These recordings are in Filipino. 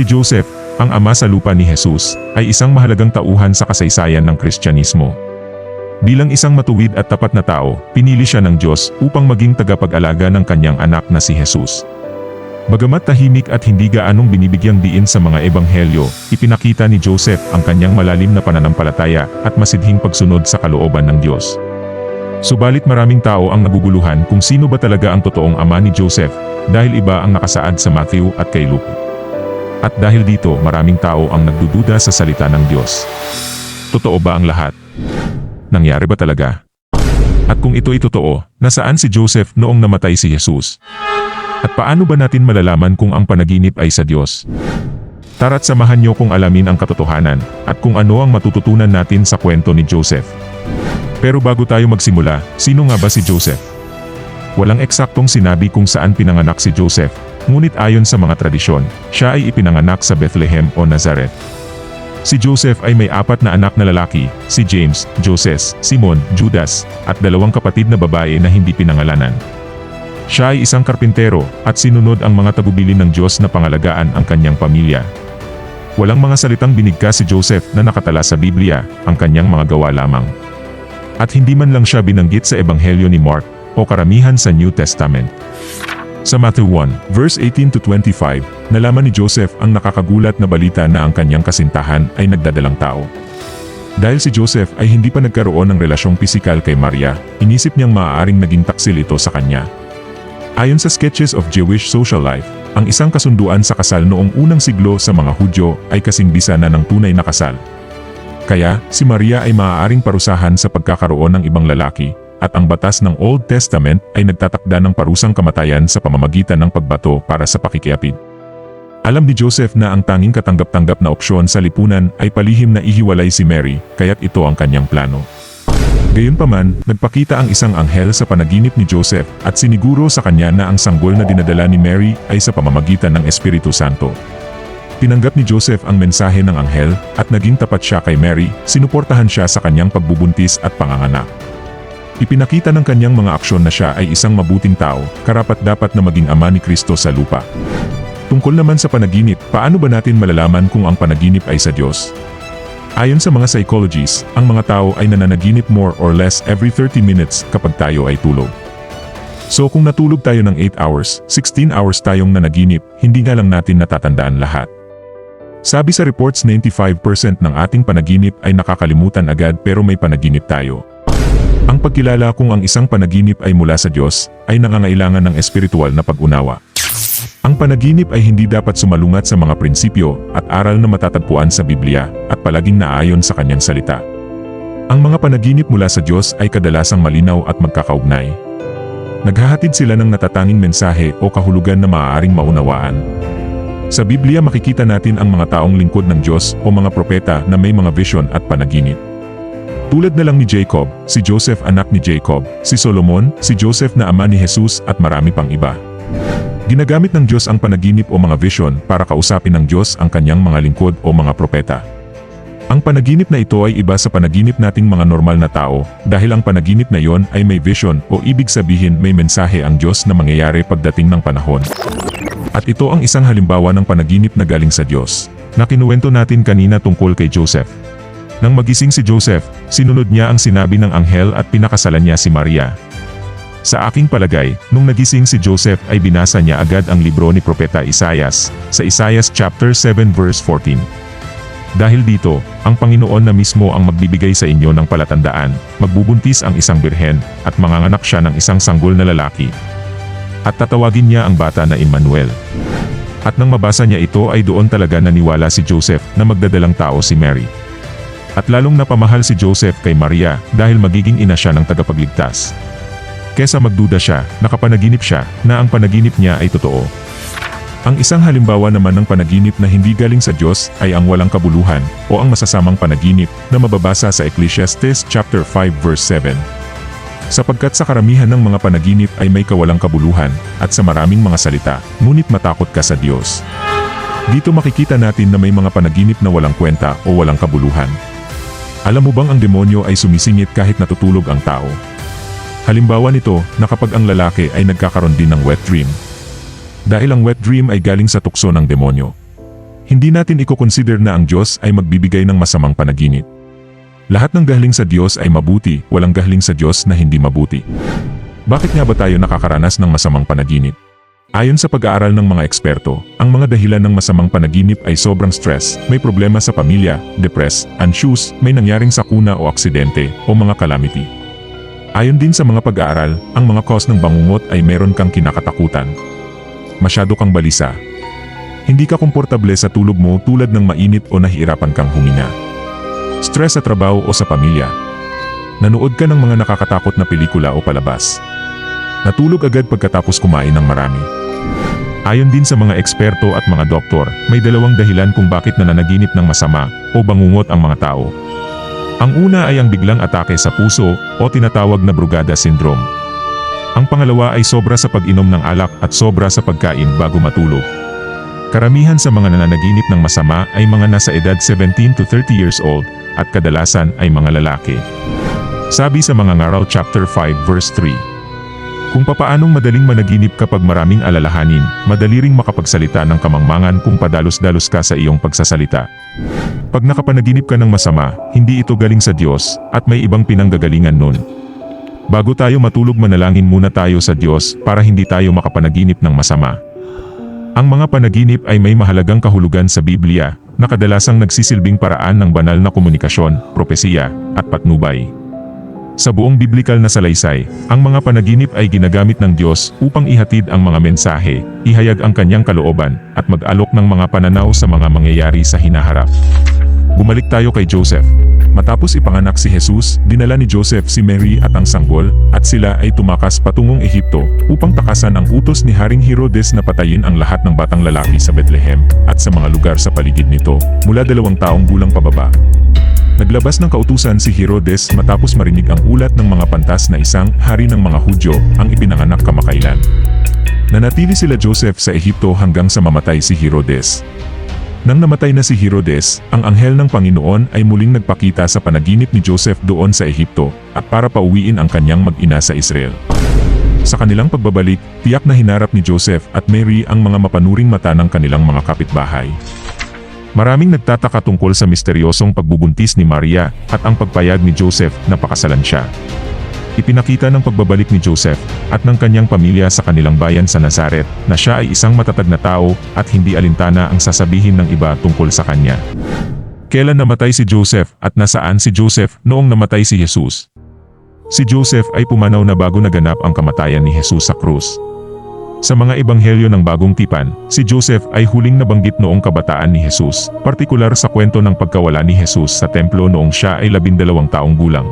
Si Joseph, ang ama sa lupa ni Jesus, ay isang mahalagang tauhan sa kasaysayan ng Kristyanismo. Bilang isang matuwid at tapat na tao, pinili siya ng Diyos upang maging tagapag-alaga ng kanyang anak na si Jesus. Bagamat tahimik at hindi gaanong binibigyang diin sa mga ebanghelyo, ipinakita ni Joseph ang kanyang malalim na pananampalataya at masidhing pagsunod sa kalooban ng Diyos. Subalit maraming tao ang naguguluhan kung sino ba talaga ang totoong ama ni Joseph, dahil iba ang nakasaad sa Matthew at kay Luke. At dahil dito maraming tao ang nagdududa sa salita ng Diyos. Totoo ba ang lahat? Nangyari ba talaga? At kung ito ay totoo, nasaan si Joseph noong namatay si Jesus? At paano ba natin malalaman kung ang panaginip ay sa Diyos? Tara't samahan niyo kung alamin ang katotohanan at kung ano ang matututunan natin sa kwento ni Joseph. Pero bago tayo magsimula, sino nga ba si Joseph? Walang eksaktong sinabi kung saan pinanganak si Joseph, ngunit ayon sa mga tradisyon, siya ay ipinanganak sa Bethlehem o Nazareth. Si Joseph ay may apat na anak na lalaki, si James, Joses, Simon, Judas, at dalawang kapatid na babae na hindi pinangalanan. Siya ay isang karpintero at sinunod ang mga tagubilin ng Diyos na pangalagaan ang kanyang pamilya. Walang mga salitang binigkas si Joseph na nakatala sa Biblia, ang kanyang mga gawa lamang. At hindi man lang siya binanggit sa Ebanghelyo ni Mark o karamihan sa New Testament. Sa Matthew 1, verse 18 to 25, nalaman ni Joseph ang nakakagulat na balita na ang kanyang kasintahan ay nagdadalang tao. Dahil si Joseph ay hindi pa nagkaroon ng relasyong pisikal kay Maria, inisip niyang maaaring naging taksil ito sa kanya. Ayon sa Sketches of Jewish Social Life, ang isang kasunduan sa kasal noong unang siglo sa mga Hudyo ay kasing bisa na ng tunay na kasal. Kaya, si Maria ay maaaring parusahan sa pagkakaroon ng ibang lalaki, at ang batas ng Old Testament ay nagtatakda ng parusang kamatayan sa pamamagitan ng pagbato para sa pakikiapid. Alam ni Joseph na ang tanging katanggap-tanggap na opsyon sa lipunan ay palihim na ihiwalay si Mary, kaya't ito ang kanyang plano. Gayunpaman, nagpakita ang isang anghel sa panaginip ni Joseph at siniguro sa kanya na ang sanggol na dinadala ni Mary ay sa pamamagitan ng Espiritu Santo. Tinanggap ni Joseph ang mensahe ng anghel at naging tapat siya kay Mary, sinuportahan siya sa kanyang pagbubuntis at panganganak. Ipinakita ng kanyang mga aksyon na siya ay isang mabuting tao, karapat dapat na maging ama ni Kristo sa lupa. Tungkol naman sa panaginip, paano ba natin malalaman kung ang panaginip ay sa Diyos? Ayon sa mga psychologists, ang mga tao ay nananaginip more or less every 30 minutes kapag tayo ay tulog. So kung natulog tayo ng 8 hours, 16 hours tayong nanaginip, hindi nga lang natin natatandaan lahat. Sabi sa reports 95% ng ating panaginip ay nakakalimutan agad pero may panaginip tayo. Ang pagkilala kung ang isang panaginip ay mula sa Diyos, ay nangangailangan ng espiritual na pag-unawa. Ang panaginip ay hindi dapat sumalungat sa mga prinsipyo at aral na matatagpuan sa Biblia at palaging naayon sa kanyang salita. Ang mga panaginip mula sa Diyos ay kadalasang malinaw at magkakaugnay. Naghahatid sila ng natatanging mensahe o kahulugan na maaaring maunawaan. Sa Biblia makikita natin ang mga taong lingkod ng Diyos o mga propeta na may mga vision at panaginip. Tulad na lang ni Jacob, si Joseph anak ni Jacob, si Solomon, si Joseph na ama ni Jesus at marami pang iba. Ginagamit ng Diyos ang panaginip o mga vision para kausapin ng Diyos ang kanyang mga lingkod o mga propeta. Ang panaginip na ito ay iba sa panaginip nating mga normal na tao dahil ang panaginip na yon ay may vision o ibig sabihin may mensahe ang Diyos na mangyayari pagdating ng panahon. At ito ang isang halimbawa ng panaginip na galing sa Diyos, na kinuwento natin kanina tungkol kay Joseph. Nang magising si Joseph, sinunod niya ang sinabi ng anghel at pinakasalan niya si Maria. Sa aking palagay, nung nagising si Joseph ay binasa niya agad ang libro ni Propeta Isaias, sa Isaias chapter 7 verse 14. Dahil dito, ang Panginoon na mismo ang magbibigay sa inyo ng palatandaan, magbubuntis ang isang birhen, at manganganak siya ng isang sanggol na lalaki. At tatawagin niya ang bata na Emmanuel. At nang mabasa niya ito ay doon talaga naniwala si Joseph na magdadalang tao si Mary. At lalong napamahal si Joseph kay Maria dahil magiging ina siya ng tagapagligtas. Kesa magduda siya, nakapanaginip siya, na ang panaginip niya ay totoo. Ang isang halimbawa naman ng panaginip na hindi galing sa Diyos ay ang walang kabuluhan o ang masasamang panaginip na mababasa sa Ecclesiastes chapter 5 verse 7. Sapagkat sa karamihan ng mga panaginip ay may kawalang kabuluhan at sa maraming mga salita, ngunit matakot ka sa Diyos. Dito makikita natin na may mga panaginip na walang kwenta o walang kabuluhan. Alam mo bang ang demonyo ay sumisingit kahit natutulog ang tao? Halimbawa nito na kapag ang lalaki ay nagkakaroon din ng wet dream. Dahil ang wet dream ay galing sa tukso ng demonyo. hindi natin iko-consider na ang Diyos ay magbibigay ng masamang panaginip. Lahat ng galing sa Diyos ay mabuti, walang galing sa Diyos na hindi mabuti. Bakit nga ba tayo nakakaranas ng masamang panaginip? Ayon sa pag-aaral ng mga eksperto, ang mga dahilan ng masamang panaginip ay sobrang stress, may problema sa pamilya, depressed, anxious, may nangyaring sakuna o aksidente, o mga calamity. Ayon din sa mga pag-aaral, ang mga cause ng bangungot ay meron kang kinakatakutan. Masyado kang balisa, hindi ka komportable sa tulog mo tulad ng mainit o nahihirapan kang huminga. Stress sa trabaho o sa pamilya. Nanood ka ng mga nakakatakot na pelikula o palabas. Natulog agad pagkatapos kumain ng marami. Ayon din sa mga eksperto at mga doktor, may dalawang dahilan kung bakit nananaginip ng masama o bangungot ang mga tao. Ang una ay ang biglang atake sa puso o tinatawag na Brugada Syndrome. Ang pangalawa ay sobra sa pag-inom ng alak at sobra sa pagkain bago matulog. Karamihan sa mga nananaginip ng masama ay mga nasa edad 17 to 30 years old at kadalasan ay mga lalaki. Sabi sa mga ngaral chapter 5 verse 3. Kung papaanong madaling managinip kapag maraming alalahanin, madali ring makapagsalita ng kamangmangan kung padalos-dalos ka sa iyong pagsasalita. Pag nakapanaginip ka ng masama, hindi ito galing sa Diyos, at may ibang pinanggagalingan nun. Bago tayo matulog manalangin muna tayo sa Diyos para hindi tayo makapanaginip ng masama. Ang mga panaginip ay may mahalagang kahulugan sa Biblia, na kadalasang nagsisilbing paraan ng banal na komunikasyon, propesiya, at patnubay. Sa buong biblikal na salaysay, ang mga panaginip ay ginagamit ng Diyos upang ihatid ang mga mensahe, ihayag ang kanyang kalooban, at mag-alok ng mga pananaw sa mga mangyayari sa hinaharap. Bumalik tayo kay Joseph. Matapos ipanganak si Jesus, dinala ni Joseph si Mary at ang sanggol, at sila ay tumakas patungong Ehipto, upang takasan ang utos ni Haring Herodes na patayin ang lahat ng batang lalaki sa Bethlehem, at sa mga lugar sa paligid nito, mula dalawang taong gulang pababa. Naglabas ng kautusan si Herodes matapos marinig ang ulat ng mga pantas na isang hari ng mga Hudyo ang ipinanganak kamakailan. Nanatili sila Joseph sa Ehipto hanggang sa mamatay si Herodes. Nang namatay na si Herodes, ang anghel ng Panginoon ay muling nagpakita sa panaginip ni Joseph doon sa Ehipto, at para pauwiin ang kanyang mag-ina sa Israel. Sa kanilang pagbabalik, tiyak na hinarap ni Joseph at Mary ang mga mapanuring mata ng kanilang mga kapitbahay. Maraming nagtataka tungkol sa misteryosong pagbubuntis ni Maria at ang pagpayag ni Joseph na pakasalan siya. Ipinakita ng pagbabalik ni Joseph at ng kanyang pamilya sa kanilang bayan sa Nazaret na siya ay isang matatag na tao at hindi alintana ang sasabihin ng iba tungkol sa kanya. Kailan namatay si Joseph at nasaan si Joseph noong namatay si Jesus? Si Joseph ay pumanaw na bago naganap ang kamatayan ni Jesus sa krus. Sa mga ebanghelyo ng bagong tipan, si Joseph ay huling nabanggit noong kabataan ni Jesus, partikular sa kwento ng pagkawala ni Jesus sa templo noong siya ay labindalawang taong gulang.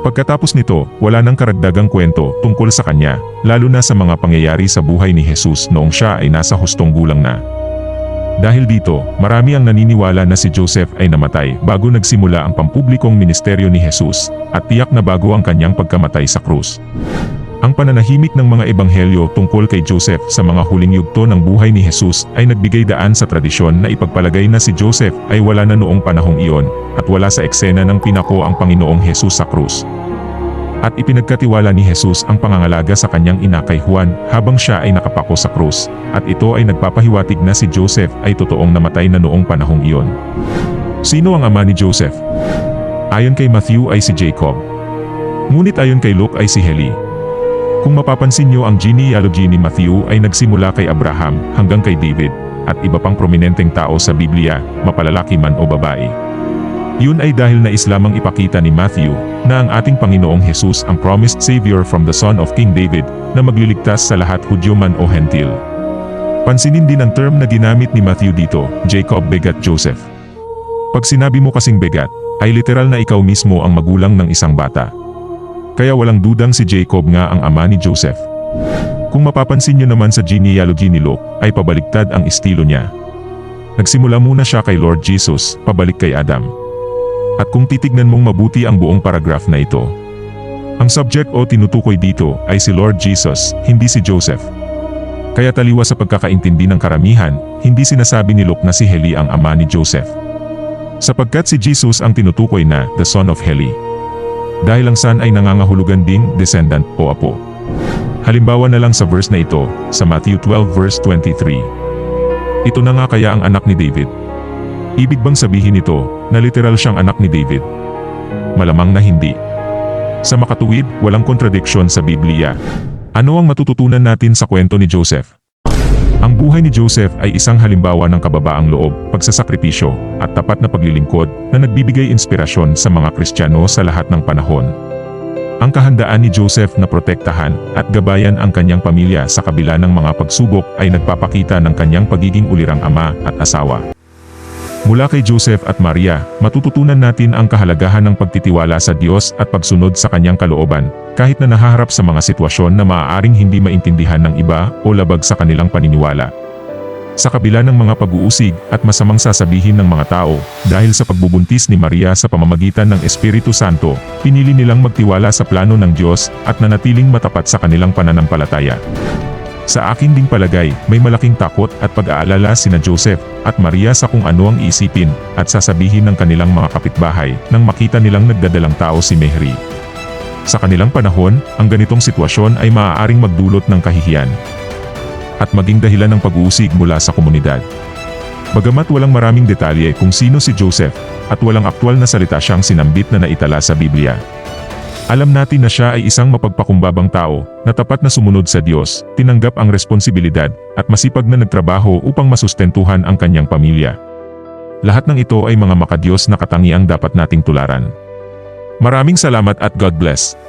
Pagkatapos nito, wala nang karagdagang kwento tungkol sa kanya, lalo na sa mga pangyayari sa buhay ni Jesus noong siya ay nasa hustong gulang na. Dahil dito, marami ang naniniwala na si Joseph ay namatay bago nagsimula ang pampublikong ministeryo ni Jesus, at tiyak na bago ang kanyang pagkamatay sa krus. Ang pananahimik ng mga ebanghelyo tungkol kay Joseph sa mga huling yugto ng buhay ni Jesus ay nagbigay daan sa tradisyon na ipagpalagay na si Joseph ay wala na noong panahong iyon, at wala sa eksena ng pinako ang Panginoong Jesus sa krus. At ipinagkatiwala ni Jesus ang pangangalaga sa kanyang ina kay Juan habang siya ay nakapako sa krus, at ito ay nagpapahiwatig na si Joseph ay totoong namatay na noong panahong iyon. Sino ang ama ni Joseph? Ayon kay Matthew ay si Jacob. Ngunit ayon kay Luke ay si Heli. Kung mapapansin niyo ang genealogy ni Matthew ay nagsimula kay Abraham hanggang kay David, at iba pang prominenteng tao sa Biblia, mapalalaki man o babae. Yun ay dahil nais lamang ipakita ni Matthew na ang ating Panginoong Jesus ang promised Savior from the son of King David na magliligtas sa lahat Hudyo man o Hentil. Pansinin din ang term na ginamit ni Matthew dito, Jacob begat Joseph. Pag sinabi mo kasing begat, ay literal na ikaw mismo ang magulang ng isang bata. Kaya walang dudang si Jacob nga ang ama ni Joseph. Kung mapapansin nyo naman sa genealogy ni Luke, ay pabaliktad ang estilo niya. Nagsimula muna siya kay Lord Jesus, pabalik kay Adam. At kung titignan mong mabuti ang buong paragraph na ito, ang subject o tinutukoy dito ay si Lord Jesus, hindi si Joseph. Kaya taliwa sa pagkakaintindi ng karamihan, hindi sinasabi ni Luke na si Heli ang ama ni Joseph. Sapagkat si Jesus ang tinutukoy na the son of Heli. Dahil ang son ay nangangahulugan ding descendant o apo. Halimbawa na lang sa verse na ito, sa Matthew 12 verse 23. Ito na nga kaya ang anak ni David. Ibig bang sabihin nito na literal siyang anak ni David? Malamang na hindi. Sa makatuwid, walang kontradiksyon sa Biblia. Ano ang matututunan natin sa kwento ni Joseph? Ang buhay ni Joseph ay isang halimbawa ng kababaang loob, pagsasakripisyo, at tapat na paglilingkod na nagbibigay inspirasyon sa mga Kristiyano sa lahat ng panahon. Ang kahandaan ni Joseph na protektahan at gabayan ang kanyang pamilya sa kabila ng mga pagsubok ay nagpapakita ng kanyang pagiging ulirang ama at asawa. Mula kay Joseph at Maria, matututunan natin ang kahalagahan ng pagtitiwala sa Diyos at pagsunod sa kanyang kalooban, kahit na nahaharap sa mga sitwasyon na maaaring hindi maintindihan ng iba o labag sa kanilang paniniwala. Sa kabila ng mga pag-uusig at masamang sasabihin ng mga tao, dahil sa pagbubuntis ni Maria sa pamamagitan ng Espiritu Santo, pinili nilang magtiwala sa plano ng Diyos at nanatiling matapat sa kanilang pananampalataya. Sa akin ding palagay, may malaking takot at pag-aalala sina Joseph at Maria sa kung ano ang isipin at sasabihin ng kanilang mga kapitbahay nang makita nilang nagdadalang tao si Mary. Sa kanilang panahon, ang ganitong sitwasyon ay maaaring magdulot ng kahihiyan at maging dahilan ng pag-uusig mula sa komunidad. Bagamat walang maraming detalye kung sino si Joseph at walang aktwal na salita siyang sinambit na naitala sa Biblia. Alam natin na siya ay isang mapagpakumbabang tao, na tapat na sumunod sa Diyos, tinanggap ang responsibilidad, at masipag na nagtrabaho upang masustentuhan ang kanyang pamilya. Lahat ng ito ay mga makadiyos na katangiang dapat nating tularan. Maraming salamat at God bless.